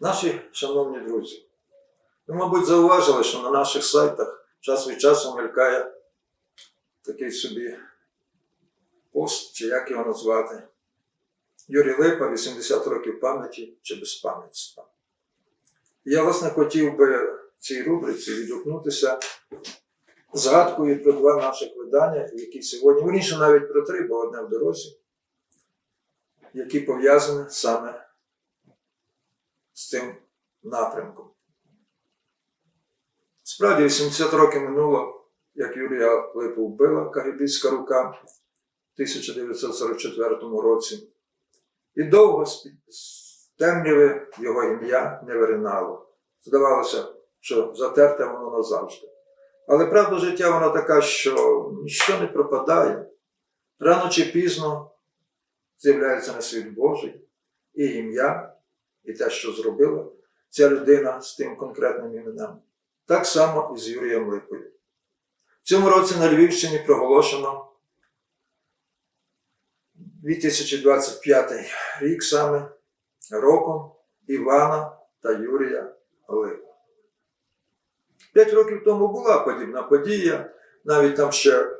Наші шановні друзі, ви, мабуть, зауважили, що на наших сайтах час від часу мелькає такий собі пост, чи як його назвати. Юрій Липа, 80 років пам'яті чи безпам'ятства. Я, власне, хотів би в цій рубриці відгукнутися згадкою про два наших видання, які сьогодні, вірніше навіть про три, бо одне в дорозі, які пов'язані саме з цим напрямком. Справді, 80 років минуло, як Юрія Липу вбила кагибістська рука в 1944 році. І довго з темряви його ім'я не виринало. Здавалося, що затерте воно назавжди. Але правда життя вона така, що ніщо не пропадає. Рано чи пізно з'являється на світ Божий і ім'я, і те, що зробила ця людина з тим конкретним іменем. Так само і з Юрієм Липою. В цьому році на Львівщині проголошено 2025 рік саме роком Івана та Юрія Липа. П'ять років тому була подібна подія, навіть там ще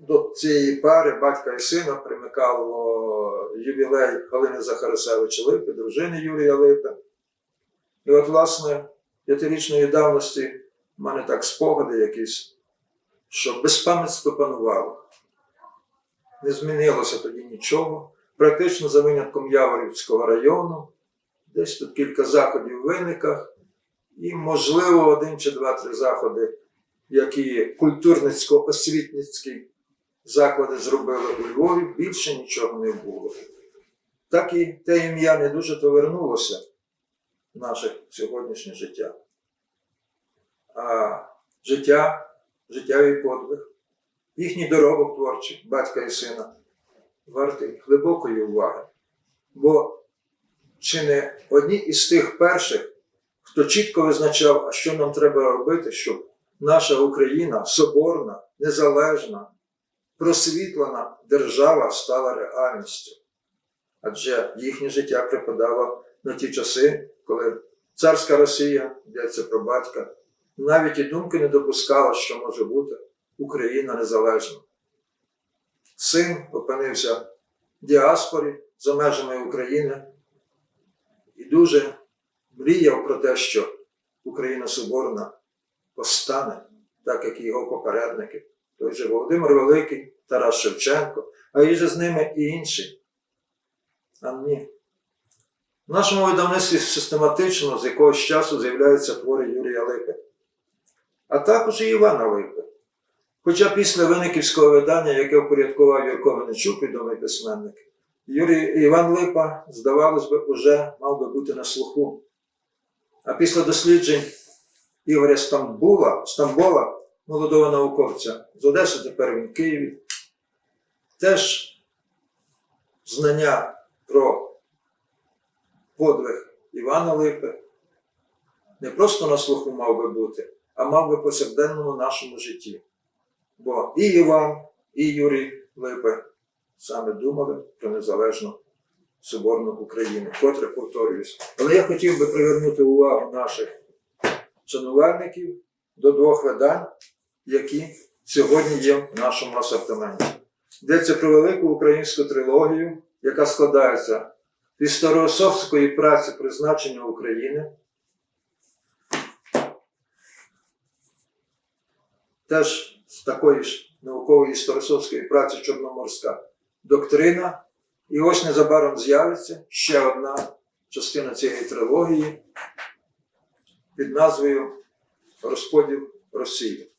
до цієї пари батька і сина примикало ювілей Галини Захарасевич Липи, дружини Юрія Липи. І от, власне, п'ятирічної давності в мене так спогади якісь, що безпам'ятство панувало. Не змінилося тоді нічого. Практично за винятком Яворівського району, десь тут кілька заходів в виниках, і, можливо, один чи два-три заходи, які культурницько-освітницькі заклади зробили у Львові, більше нічого не було. Так і те ім'я не дуже повернулося в наше сьогоднішнє життя. А життя, життєвий подвиг, їхній доробок творчий, батька і сина, вартий глибокої уваги. Бо чи не одні із тих перших, хто чітко визначав, а що нам треба робити, щоб наша Україна соборна, незалежна, просвітлена держава стала реальністю. Адже їхнє життя припадало на ті часи, коли царська Росія, йдеться про батька, навіть і думки не допускала, що може бути Україна незалежна. Син опинився в діаспорі за межами України і дуже мріяв про те, що Україна Соборна постане, так як і його попередники, той же Володимир Великий, Тарас Шевченко, а і же з ними і інші. А ні. В нашому видавництві систематично з якогось часу з'являються твори Юрія Липи, а також і Івана Липи. Хоча після Виниківського видання, яке впорядкував Юрко Венечук, відомий письменник, Юрій Іван Липа, здавалось би, уже мав би бути на слуху. А після досліджень Ігоря Стамбула, Стамбола, молодого науковця з Одеси, тепер він в Києві, теж знання про подвиг Івана Липи не просто на слуху мав би бути, а мав би повсякденному нашому житті. Бо і Іван, і Юрій Липи саме думали про незалежну Соборну Україну, котре повторююсь. Але я хотів би привернути увагу наших шанувальників до двох видань, які сьогодні є в нашому асортименті. Йдеться про велику українську трилогію, яка складається з історіософської праці призначення України, теж з такої ж наукової історіософської праці Чорноморська доктрина. І ось незабаром з'явиться ще одна частина цієї трилогії під назвою Розподіл Росії.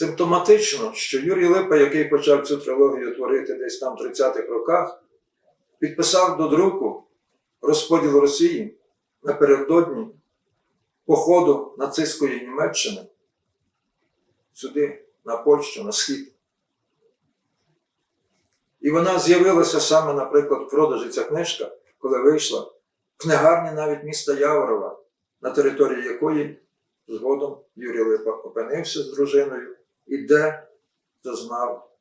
Симптоматично, що Юрій Липа, який почав цю трилогію творити десь там в 30-х роках, підписав до друку розподіл Росії напередодні походу нацистської Німеччини сюди, на Польщу, на схід. І вона з'явилася саме, наприклад, в продажі ця книжка, коли вийшла в книгарні навіть міста Яворова, на території якої згодом Юрій Липа опинився з дружиною і де зазнав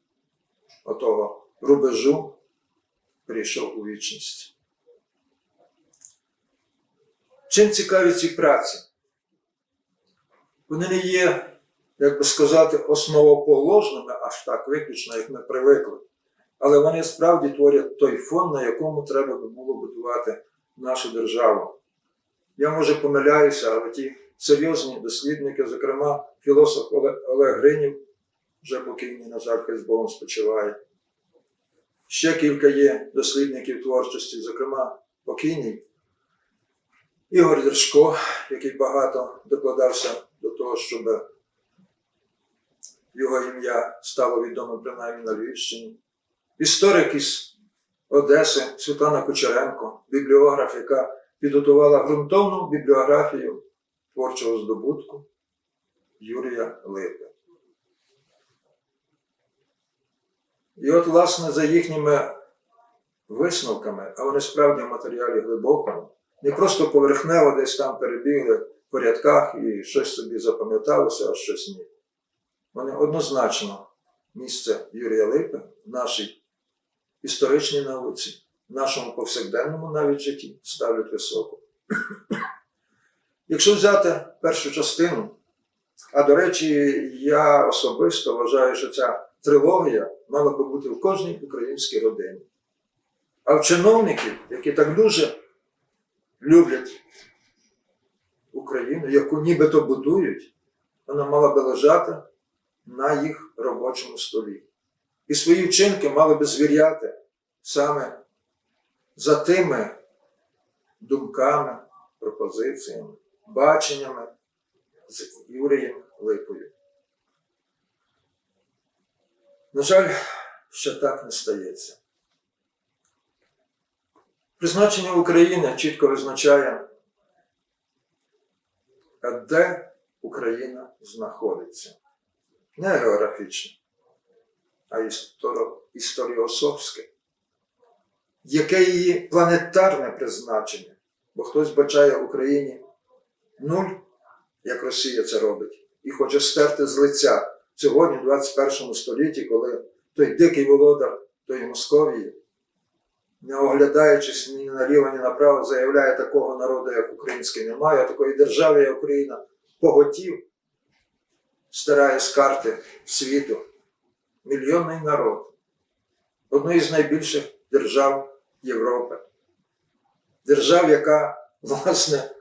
отого э, е, э, э, э, э, э, э, рубежу, прийшов у вічність. Чим цікаві ці праці? Вони не є, як би сказати, основоположними, аж так виключно, як ми привикли. Але вони справді творять той фон, на якому треба би було будувати нашу державу. Я може помиляюся, але ті серйозні дослідники, зокрема філософ Оле- Олег Гринів, вже покійний, на жаль, хай з Богом спочиває. Ще кілька є дослідників творчості, зокрема покійний Ігор Держко, який багато докладався до того, щоб його ім'я стало відомо принаймні на Львівщині. Історик із Одеси Світлана Кучеренко, бібліограф, яка підготувала ґрунтовну бібліографію творчого здобутку Юрія Липи. І от, власне, за їхніми висновками, а вони справді в матеріалі глибокому, не просто поверхнево десь там перебігли по рядках і щось собі запам'яталося, а щось ні. Вони однозначно місце Юрія Липи в нашій історичній науці, в нашому повсякденному навіть житті ставлять високо. Якщо взяти першу частину, а до речі, я особисто вважаю, що ця трилогія мала би бути в кожній українській родині. А в чиновників, які так дуже люблять Україну, яку нібито будують, вона мала би лежати на їх робочому столі. І свої вчинки мали би звіряти саме за тими думками, пропозиціями, баченнями з Юрієм Липою. На жаль, ще так не стається. Призначення України чітко визначає, де Україна знаходиться. Не географічно, а історо- історіосовське. Яке її планетарне призначення? Бо хтось бачає Україні нуль, як Росія це робить, і хоче стерти з лиця сьогодні, в 21 столітті, коли той дикий володар тої Московії, не оглядаючись ні наліво, ні направо, заявляє такого народу, як український, немає, такої держави, як Україна, поготів, стирає з карти світу. Мільйонний народ, одної з найбільших держав Європи. Держав, яка, власне,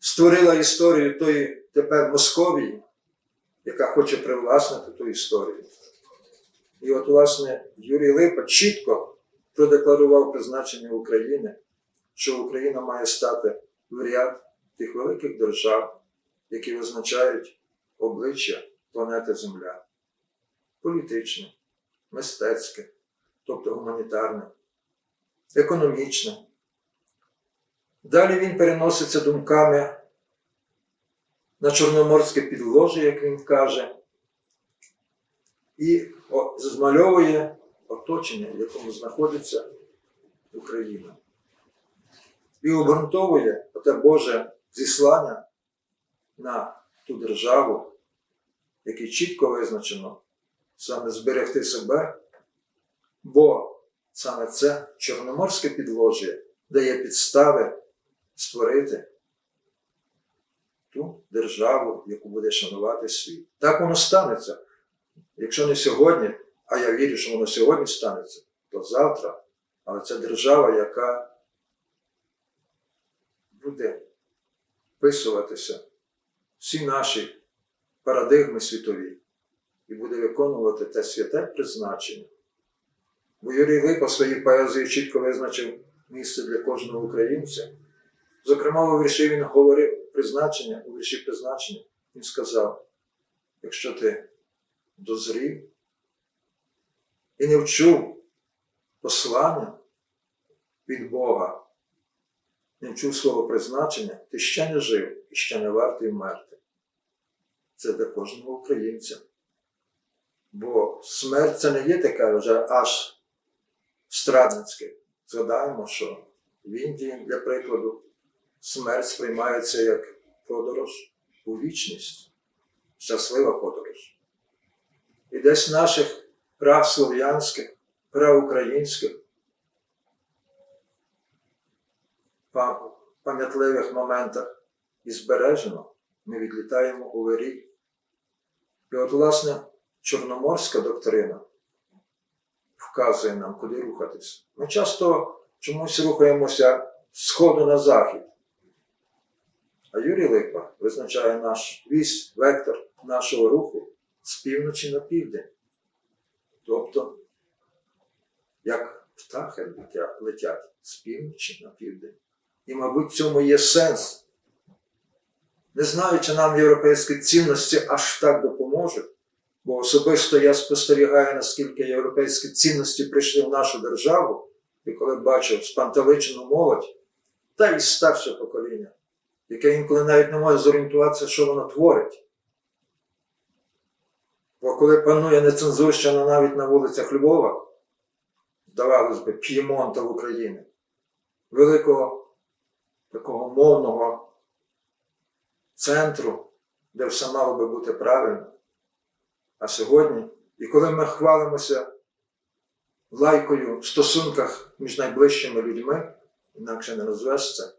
створила історію тої тепер Московії, яка хоче привласнити ту історію. І от, власне, Юрій Липа чітко продекларував призначення України, що Україна має стати в ряд тих великих держав, які визначають обличчя планети Земля. Політичне, мистецьке, тобто гуманітарне, економічне. Далі він переноситься думками на чорноморське підложі, як він каже, і змальовує оточення, в якому знаходиться Україна. І обґрунтовує оте Боже зіслання на ту державу, яке чітко визначено саме зберегти себе, бо саме це чорноморське підложжя дає підстави створити ту державу, яку буде шанувати світ. Так воно станеться. Якщо не сьогодні, а я вірю, що воно сьогодні станеться, то завтра. Але це держава, яка буде вписуватися всі наші парадигми світові і буде виконувати те святе призначення. Бо Юрій Липа своїй поезії чітко визначив місце для кожного українця. Зокрема, у вірші він говорив призначення, у вірші призначення, він сказав: якщо ти дозрів і не вчув послання від Бога, не вчув свого призначення, ти ще не жив і ще не вартий вмерти. Це для кожного українця. Бо смерть це не є таке вже аж страдницьке. Згадаємо, що в Індії, для прикладу, смерть сприймається як подорож у вічність, щаслива подорож. І десь наших прав слов'янських, прав пам'ятливих моментах і збережено, ми відлітаємо у вирій. І от, власне, чорноморська доктрина вказує нам, куди рухатись. Ми часто чомусь рухаємося з сходу на захід. А Юрій Липа визначає наш вісь, вектор нашого руху з півночі на південь. Тобто, як птахи летять, з півночі на південь. І, мабуть, в цьому є сенс. Не знаю, чи нам європейські цінності аж так допоможуть, бо особисто я спостерігаю, наскільки європейські цінності прийшли в нашу державу, і коли бачу спантеличену молодь, та й старше покоління, яке інколи навіть не може зорієнтуватися, що воно творить. Бо коли панує нецензурщина навіть на вулицях Львова, здавалось би, П'ємонта в Україні, великого такого мовного центру, де все мало би бути правильно. А сьогодні, і коли ми хвалимося лайкою в стосунках між найближчими людьми, інакше не це,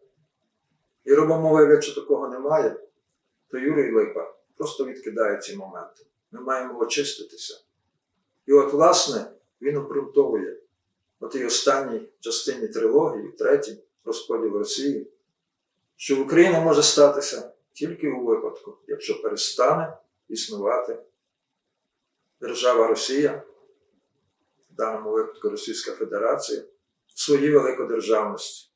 і робимо вигляд, що такого немає, то Юрій Липа просто відкидає ці моменти. Ми маємо очиститися. І от, власне, він обґрунтовує у тій останній частині трилогії, третій розподіл Росії, що Україна може статися тільки у випадку, якщо перестане існувати держава Росія, в даному випадку Російська Федерація, в своїй великодержавності.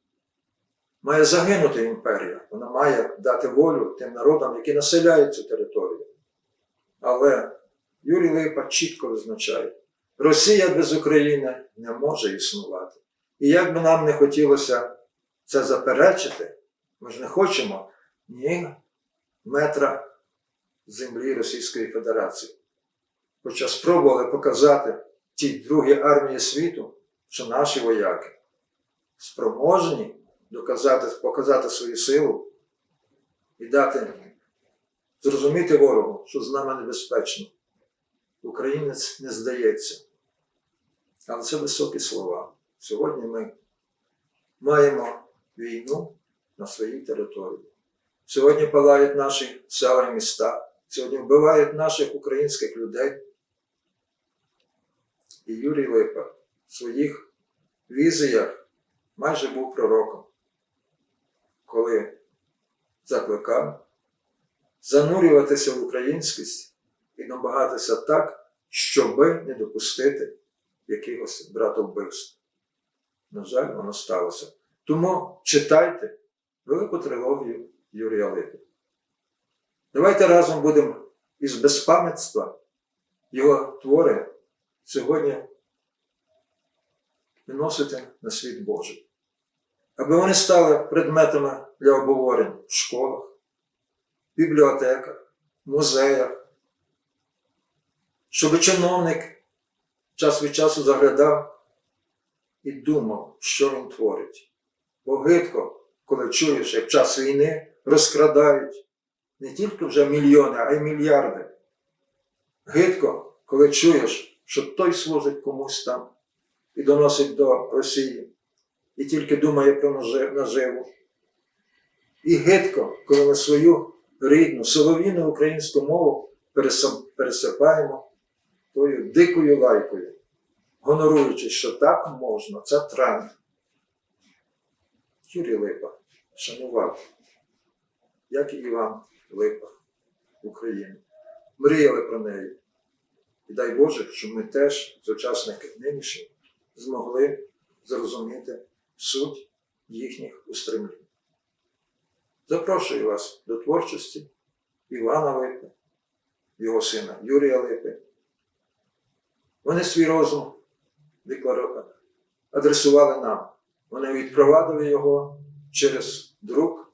Має загинути імперія, вона має дати волю тим народам, які населяють цю територію. Але Юрій Липа чітко визначає, Росія без України не може існувати. І як би нам не хотілося це заперечити, ми ж не хочемо ні метра землі Російської Федерації. Хоча спробували показати тій другій армії світу, що наші вояки спроможні доказати, показати свою силу і дати зрозуміти ворогу, що з нами небезпечно. Українець не здається. Але це високі слова. Сьогодні ми маємо війну на своїй території. Сьогодні палають наші села і міста, сьогодні вбивають наших українських людей. І Юрій Липа в своїх візіях майже був пророком, коли закликав занурюватися в українськість і намагатися так, щоби не допустити якихось братовбивств. На жаль, воно сталося. Тому читайте велику трилогію Юрія Липи. Давайте разом будемо із безпам'ятства його твори сьогодні виносити на світ Божий. Аби вони стали предметами для обговорень в школах, бібліотеках, музеях, щоб чиновник час від часу заглядав і думав, що він творить. Бо гидко, коли чуєш, як час війни розкрадають не тільки вже мільйони, а й мільярди. Гидко, коли чуєш, що той служить комусь там і доносить до Росії, і тільки думає про наживу. І гидко, коли ми свою рідну, солов'їну українську мову пересипаємо тою дикою лайкою, гоноруючи, що так можна, це тренд. Юрій Липа шанував, як і Іван Липа Україну. Мріяли про неї. І дай Боже, щоб ми теж, сучасники нинішні, змогли зрозуміти суть їхніх устремлінь. Запрошую вас до творчості Івана Липи, його сина Юрія Липи. Вони свій розум адресували нам. Вони відпровадили його через друк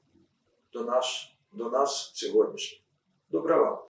до, наш, до нас сьогоднішніх. Добра вам!